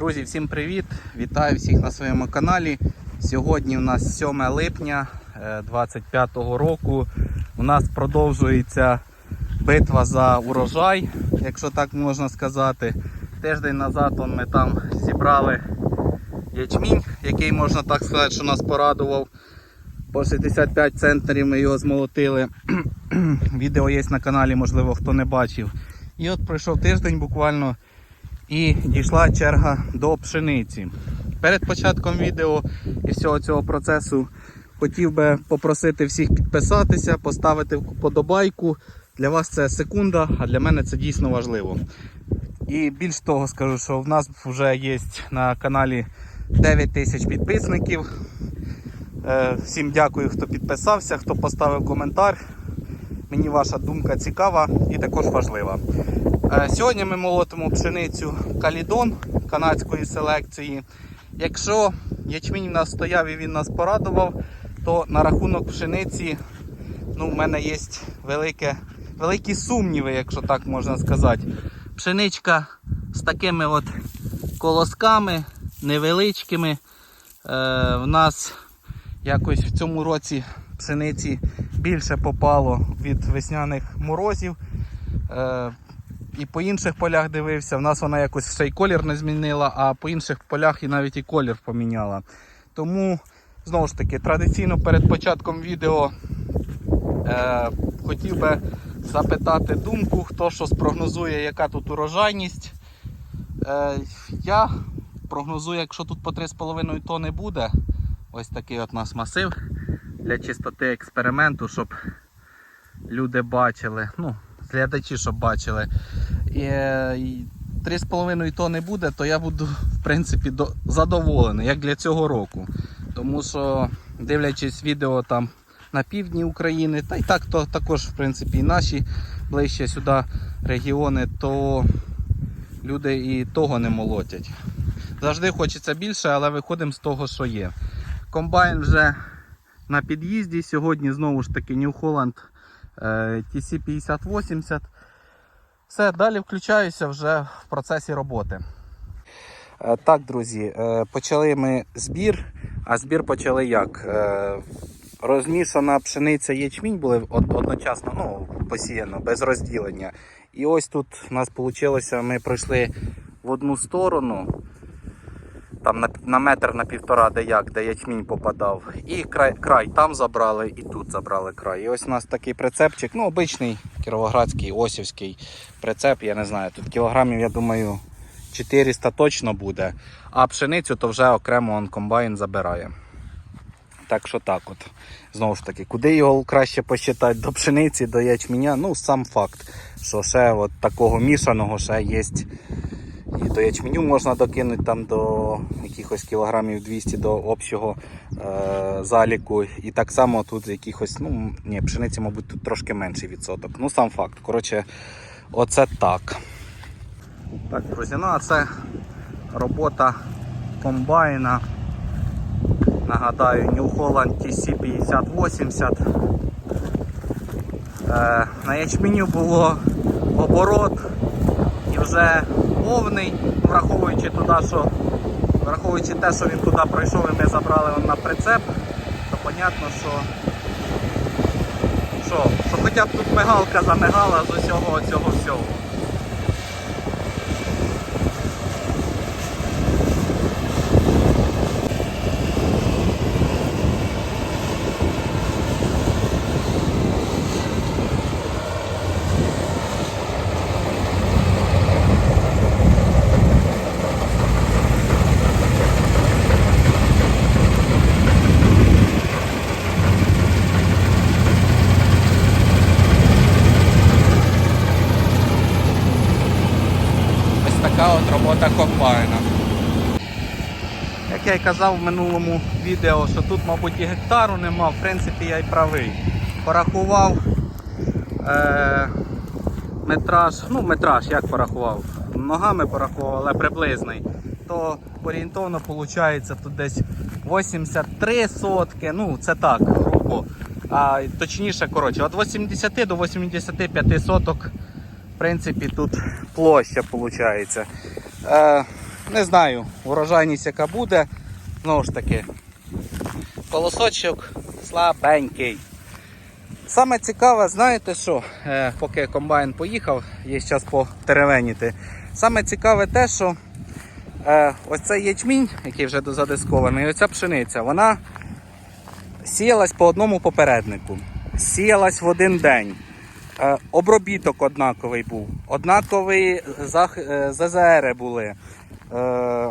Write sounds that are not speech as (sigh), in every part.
Друзі, всім привіт! Вітаю всіх на своєму каналі. Сьогодні у нас 7 липня 2025 року. У нас продовжується битва за урожай, якщо так можна сказати. Тиждень назад ми там зібрали ячмінь, який можна так сказати, що нас порадував. По 65 центнерів ми його змолотили. (clears throat) Відео є на каналі, можливо, хто не бачив. І от пройшов тиждень буквально і дійшла черга до пшениці. Перед початком відео і всього цього процесу хотів би попросити всіх підписатися, поставити вподобайку. Для вас це секунда, а для мене це дійсно важливо. І більш того скажу, що в нас вже є на каналі 9 тисяч підписників. Е, Всім дякую, хто підписався, хто поставив коментар. Мені ваша думка цікава і також важлива. Е, Сьогодні ми молотимо пшеницю калідон канадської селекції. Якщо ячмінь в нас стояв і він нас порадував, то на рахунок пшениці ну, в мене є велике, великі сумніви, якщо так можна сказати. Пшеничка з такими от колосками невеличкими. Е, в нас якось в цьому році пшениці більше попало від весняних морозів. Е, і по інших полях дивився, в нас вона якось ще й колір не змінила, а по інших полях і навіть і колір поміняла. Тому, знову ж таки, традиційно перед початком відео е, хотів би запитати думку, хто що спрогнозує, яка тут урожайність. Е, я прогнозую, якщо тут по 3,5 тонни буде, ось такий от у нас масив для чистоти експерименту, щоб люди бачили. Ну, глядачі, щоб бачили. І, е, і 3,5 тонни буде, то я буду в принципі до- задоволений, як для цього року. Тому що, дивлячись відео там на півдні України, та й так то також в принципі і наші ближче сюди регіони, то люди і того не молотять. Завжди хочеться більше, але виходимо з того, що є. Комбайн вже на під'їзді. Сьогодні знову ж таки New Holland е, TC5080. Все, далі включаюся вже в процесі роботи. Е, Так, друзі, е, почали ми збір, а збір почали як? Е, Розмішана пшениця ячмінь були одночасно ну, посіяно, без розділення. І ось тут у нас вийшло, ми пройшли в одну сторону, там на, на метр на півтора, де як, де ячмінь попадав. І край, край там забрали, і тут забрали край. І ось у нас такий прицепчик, ну обичний кіровоградський, осівський прицеп, я не знаю, тут кілограмів, я думаю, 400 точно буде. А пшеницю то вже окремо он комбайн забирає. Так що так от. Знову ж таки, куди його краще посчитати до пшениці, до ячменя, ну сам факт, що ще от такого мішаного ще є. І до ячменю можна докинути там до якихось кілограмів 200 до общого е- заліку. І так само тут якихось, ну ні, пшениці, мабуть, тут трошки менший відсоток. Ну сам факт. Коротше, оце так. Так, друзі, ну а це робота комбайна. Нагадаю, New Holland TC5080. Е, на ячменю було оборот і вже повний, враховуючи туди, що враховуючи те, що він туди пройшов і ми забрали на прицеп, то понятно, що що, що хоча б тут мигалка замигала з усього цього всього. Ось робота комбайна. Як я й казав в минулому відео, що тут, мабуть, і гектару нема, в принципі, я й правий. Порахував е, метраж, ну метраж, як порахував, ногами порахував, але приблизний, то орієнтовно виходить тут десь 83 сотки, ну це так, грубо. А точніше, коротше, від 80 до 85 соток в принципі, тут площа виходить. Е, Не знаю, урожайність яка буде. Знову ж таки, колосочок слабенький. Саме цікаве, знаєте що, е, поки комбайн поїхав, є час потеревеніти. Саме цікаве те, що е, ось цей ячмінь, який вже задискований, оця пшениця, вона сіялась по одному попереднику. Сіялась в один день. Е, обробіток однаковий був. Однакові е, ЗЗР були. Е,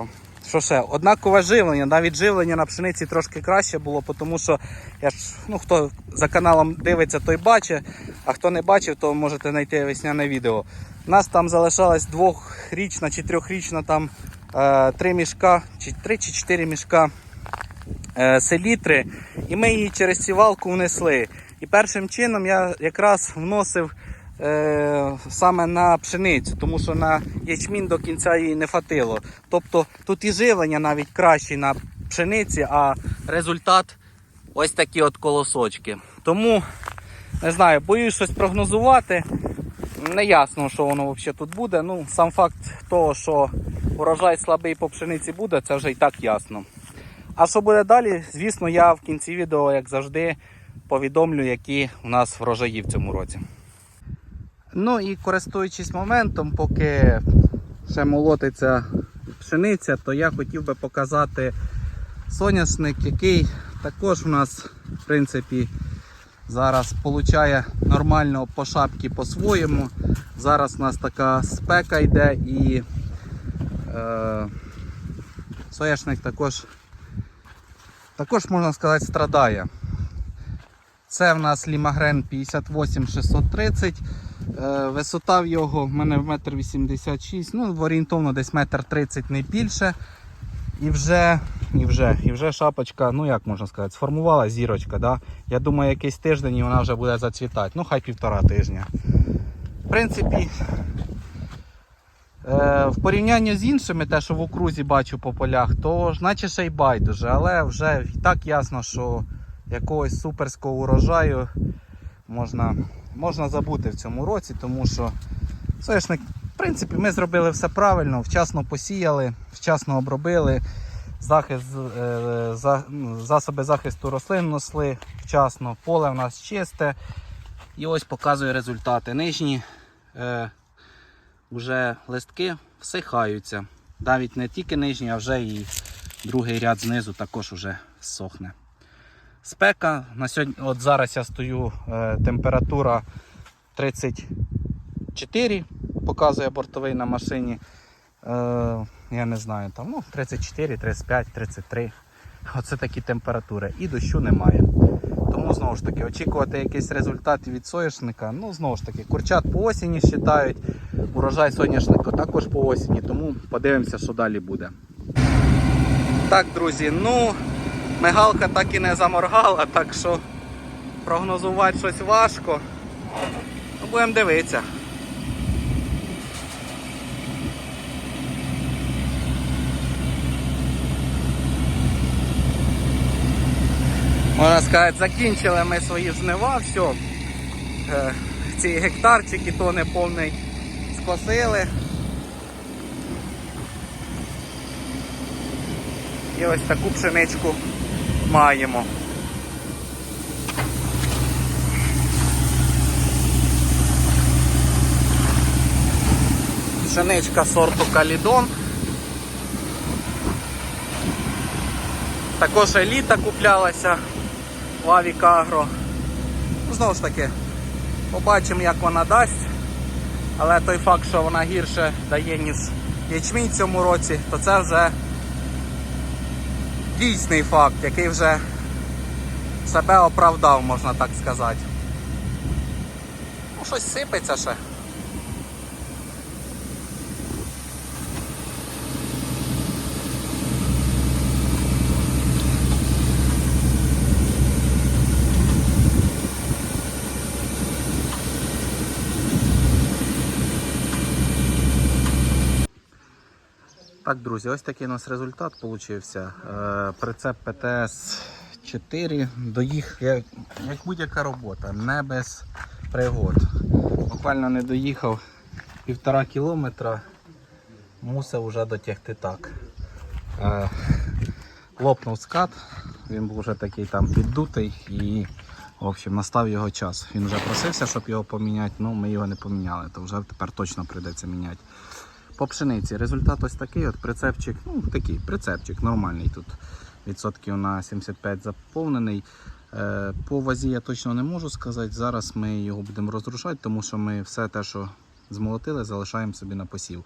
що ще? Однакове живлення. Навіть живлення на пшениці трошки краще було, тому що я ж, ну, хто за каналом дивиться, той бачить, а хто не бачив, то можете знайти весняне відео. У нас там залишалась двохрічна чи трьохрічна там е, три мішка, чи три чи чотири мішка е, селітри, і ми її через сівалку внесли. І першим чином я якраз вносив е, саме на пшеницю, тому що на ячмінь до кінця її не фатило. Тобто тут і живлення навіть краще на пшениці, а результат ось такі от колосочки. Тому не знаю, боюсь щось прогнозувати. Не ясно, що воно взагалі тут буде. Ну, сам факт того, що урожай слабий по пшениці буде, це вже і так ясно. А що буде далі, звісно, я в кінці відео, як завжди, повідомлю, які у нас врожаї в цьому році. Ну і користуючись моментом, поки ще молотиться пшениця, то я хотів би показати соняшник, який також у нас, в принципі, зараз получає нормально по шапці по-своєму. Зараз у нас така спека йде і е, соняшник також також можна сказати страдає. Це в нас лімагрен 58630. Е, Висота в його в мене в 1,86 м, ну орієнтовно десь 1,30 м не більше. І вже, і вже, і вже шапочка, ну як можна сказати, сформувала зірочка. Да? Я думаю, якийсь тиждень і вона вже буде зацвітати. Ну, хай півтора тижня. В принципі, в порівнянні з іншими, те, що в окрузі бачу по полях, то наче ще й байдуже, але вже і так ясно, що якогось суперського урожаю можна, можна забути в цьому році, тому що соняшник, в принципі, ми зробили все правильно, вчасно посіяли, вчасно обробили, захист, е, ну, засоби захисту рослин несли вчасно, поле в нас чисте. І ось показує результати. Нижні е, вже листки всихаються. Навіть не тільки нижні, а вже і другий ряд знизу також вже сохне. Спека. На сьогодні, от зараз я стою, е, температура 34, показує бортовий на машині. Е, я не знаю, там ну, 34, 35, 33. Оце такі температури. І дощу немає. Тому знову ж таки очікувати якийсь результат від соняшника. Ну, знову ж таки, курчат по осені вважають, урожай соняшника також по осені, тому подивимося, що далі буде. Так, друзі, ну мигалка так і не заморгала, так що прогнозувати щось важко. Ну, будемо дивитися. Можна сказати, закінчили ми свої жнива, все. Ці гектарчики то не повний скосили. І ось таку пшеничку маємо. Пшеничка сорту Калідон. Також еліта куплялася в Авікагро. Ну, Знову ж таки, побачимо, як вона дасть. Але той факт, що вона гірше дає, ніж ячмінь цьому році, то це вже дійсний факт, який вже себе оправдав, можна так сказати. Ну, щось сипеться ще. Так, друзі, ось такий у нас результат получився. Е, Прицеп ПТС 4 доїх як, як будь-яка робота, не без пригод. Буквально не доїхав півтора кілометра мусив вже дотягти так. Е, лопнув скат, він був вже такий там піддутий і в общем, настав його час. Він вже просився, щоб його поміняти, ну ми його не поміняли, то вже тепер точно прийдеться міняти. По пшениці результат ось такий, от прицепчик, ну такий прицепчик нормальний тут. Відсотків на 75 заповнений. Е, По вазі я точно не можу сказати. Зараз ми його будемо розрушати, тому що ми все те, що змолотили, залишаємо собі на посів.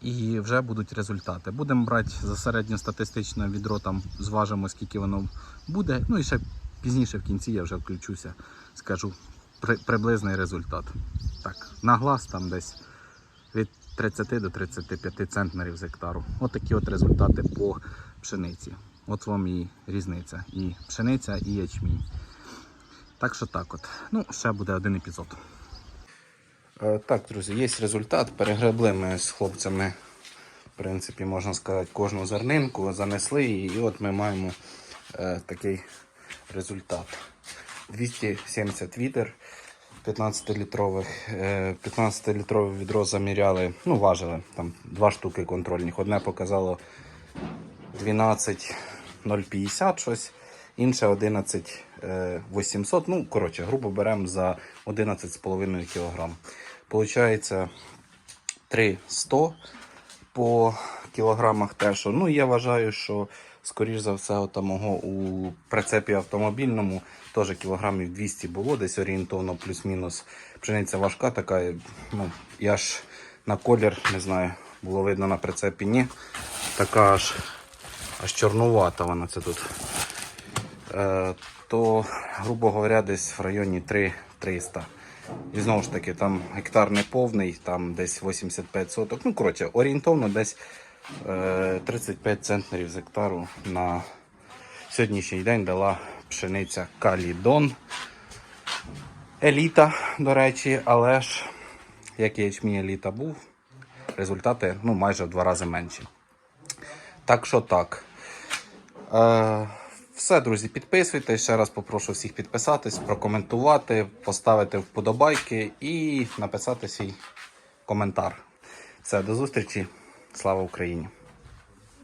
І вже будуть результати. Будемо брати за середньостатистичне відро, там зважимо, скільки воно буде. Ну і ще пізніше в кінці я вже включуся, скажу при, приблизний результат. Так, на глаз там десь від 30 до 35 центнерів з гектару. От от результати по пшениці. От вам і різниця. І пшениця, і ячмінь. Так що так от. Ну, ще буде один епізод. Е, Так, друзі, є результат. Перегребли ми з хлопцями, в принципі, можна сказати, кожну зернинку, занесли її, і от ми маємо е, такий результат. 270 відер 15-літрових. 15-літрове відро заміряли, ну, важили, там два штуки контрольних. Одне показало 12,050 щось, інше 11,800. Ну, коротше, грубо беремо за 11,5 кг. Получається 3,100 по кілограмах теж. Ну, я вважаю, що скоріш за все, от мого у прицепі автомобільному теж кілограмів 200 було, десь орієнтовно плюс-мінус. Пшениця важка така. Ну, я ж на колір, не знаю, було видно на прицепі, ні. Така аж, аж чорнувата вона це тут. Е, то, грубо говоря, десь в районі 3-300. І знову ж таки, там гектар не повний, там десь 85 соток. Ну, коротше, орієнтовно десь 35 центнерів з гектару на сьогоднішній день дала пшениця Калідон. Еліта, до речі, але ж, як і ячмінь еліта був, результати ну, майже в два рази менші. Так що так. Е, все, друзі, підписуйтесь. Ще раз попрошу всіх підписатись, прокоментувати, поставити вподобайки і написати свій коментар. Все, до зустрічі. Слава Україні!